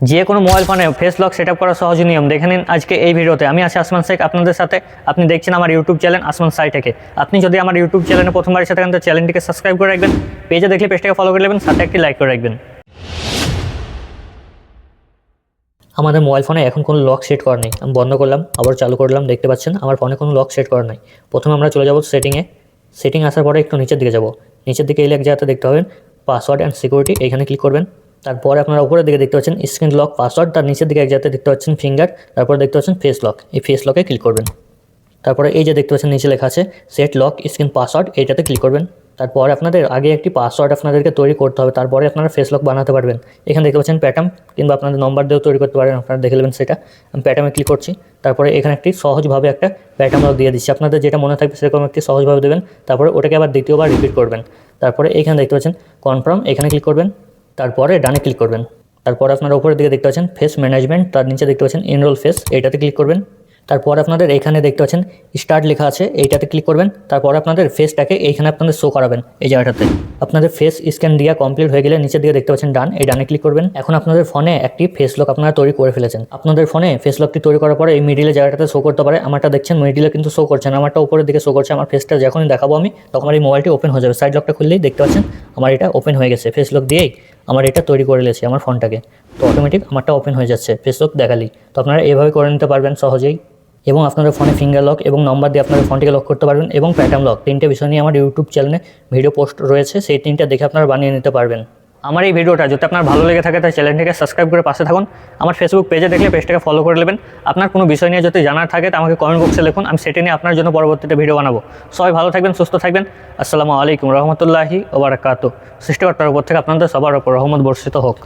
যে কোনো মোবাইল ফোনে ফেস লক সেট আপ করা সহজ নিয়ম। দেখে নিন আজকে এই ভিডিওতে। আমি আছি আসমান শেখ, আপনাদের সাথে আপনি দেখছেন আমার ইউটিউব চ্যানেল আসমান সাই থেকে। আপনি যদি আমার ইউটিউব চ্যানেলে প্রথমবার সাথে থাকেন, তো চ্যানেলটিকে সাবস্ক্রাইব করে রাখবেন। পেজে দেখলে পেজটাকে ফলো করে নেবেন, সাথে একটি লাইক করে রাখবেন। আমাদের মোবাইল ফোনে এখন কোনো লক সেট করা নেই। আমি বন্ধ করলাম, আবার চালু করলাম, দেখতে পাচ্ছেন, আমার ফোনে কোনো লক সেট করা নেই। প্রথমে আমরা চলে যাব সেটিংয়ে সেটিং আসার পরে একটু নিচের দিকে যাব। নিচের দিকে এলে এক জায়গাতে দেখতে পাবেন পাসওয়ার্ড অ্যান্ড সিকিউরিটি এখানে ক্লিক করবেন। তারপরে আপনারা উপরের দিকে দেখতে পাচ্ছেন স্ক্রিন লক পাসওয়ার্ড তার নিচের দিকে এক জায়গাতে দেখতে পাচ্ছেন ফিঙ্গার তারপরে দেখতে পাচ্ছেন ফেস লক এই ফেস লকে ক্লিক করবেন। তারপরে এই যে দেখতে পাচ্ছেন নিচে লেখা আছে সেট লক স্ক্রিন পাসওয়ার্ড এইটাতে ক্লিক করবেন। তারপরে আপনাদের আগে একটি পাসওয়ার্ড আপনাদেরকে তৈরি করতে হবে, তারপরে আপনারা ফেস লক বানাতে পারবেন। এখানে দেখতে পাচ্ছেন প্যাটার্ন কিংবা আপনাদের নম্বর দিয়েও তৈরি করতে পারেন, আপনারা দেখে নেবেন সেটা। আমি প্যাটার্নে ক্লিক করছি, তারপরে এখানে একটি সহজভাবে একটা প্যাটার্ন লক দিয়ে দিচ্ছি। আপনাদের যেটা মনে থাকবে সেরকম একটি সহজভাবে দেবেন, তারপরে ওটাকে আবার দ্বিতীয়বার রিপিট করবেন। তারপরে এখানে দেখতে পাচ্ছেন কনফার্ম এখানে ক্লিক করবেন। তারপরে ডানে ক্লিক করবেন। তারপর আপনারা উপরের দিকে দেখতে পাচ্ছেন ফেস ম্যানেজমেন্ট তার নিচে দেখতে পাচ্ছেন এনরোল ফেস এইটাতে ক্লিক করবেন। তারপর আপনাদের এখানে দেখতে পাচ্ছেন স্টার্ট লেখা আছে, এইটাতে ক্লিক করবেন। তারপর আপনাদের ফেসটাকে এইখানে আপনাদের শো করাবেন, এই জায়গাটাতে। আপনাদের ফেস স্ক্যান দেওয়া কমপ্লিট হয়ে গেলে নিচের দিকে দেখতে পাচ্ছেন ডান, এই ডানে ক্লিক করবেন। এখন আপনাদের ফোনে একটি ফেস লক আপনারা তৈরি করে ফেলেছেন। আপনাদের ফোনে ফেস লকটি তৈরি করার পরে এই মিডিলে জায়গাটাতে শো করতে পারে। আমারটা দেখছেন মিডিলে কিন্তু শো করছেন আমারটা উপরের দিকে শো করছে। আমার ফেসটা যখনই দেখাবো আমি, তখন আমার এই মোবাইলটি ওপেন হয়ে যাবে। সাইড লকটা খুললেই দেখতে পাচ্ছেন আমার এটা ওপেন হয়ে গেছে ফেস লক দিয়েই আমার এটা তৈরি করে নিয়েছি আমার ফোনটাকে। তো অটোমেটিক আমারটা ওপেন হয়ে যাচ্ছে ফেস লক দেখালি। তো আপনারা এভাবে করে নিতে পারবেন সহজেই। এবং আপনাদের ফোনে ফিঙ্গার লক এবং নম্বর দিয়ে আপনাদের ফোনটিকে লক করতে পারবেন এবং প্যাটার্ন লক তিনটে বিষয় নিয়ে আমার ইউটিউব চ্যানেলে ভিডিও পোস্ট রয়েছে, সেই তিনটা দেখে আপনারা বানিয়ে নিতে পারবেন। আমার এই ভিডিওটা যদি আপনার ভালো লেগে থাকে, তাহলে চ্যানেলটিকে সাবস্ক্রাইব করে পাশে থাকুন। আমার ফেসবুক পেজে দেখলে পেজটাকে ফলো করে নেবেন। আপনার কোনো বিষয় নিয়ে যদি জানার থাকে, তা আমাকে কমেন্ট বক্সে লিখুন। আমি সেটি নিয়ে আপনার জন্য পরবর্তীতে ভিডিও বানাবো। সবাই ভালো থাকবেন, সুস্থ থাকবেন। আসসালামু আলাইকুম রহমতুল্লাহি ওবরাকাত সৃষ্টিকর্তার উপর থেকে আপনাদের সবার উপর রহমত বর্ষিত হোক।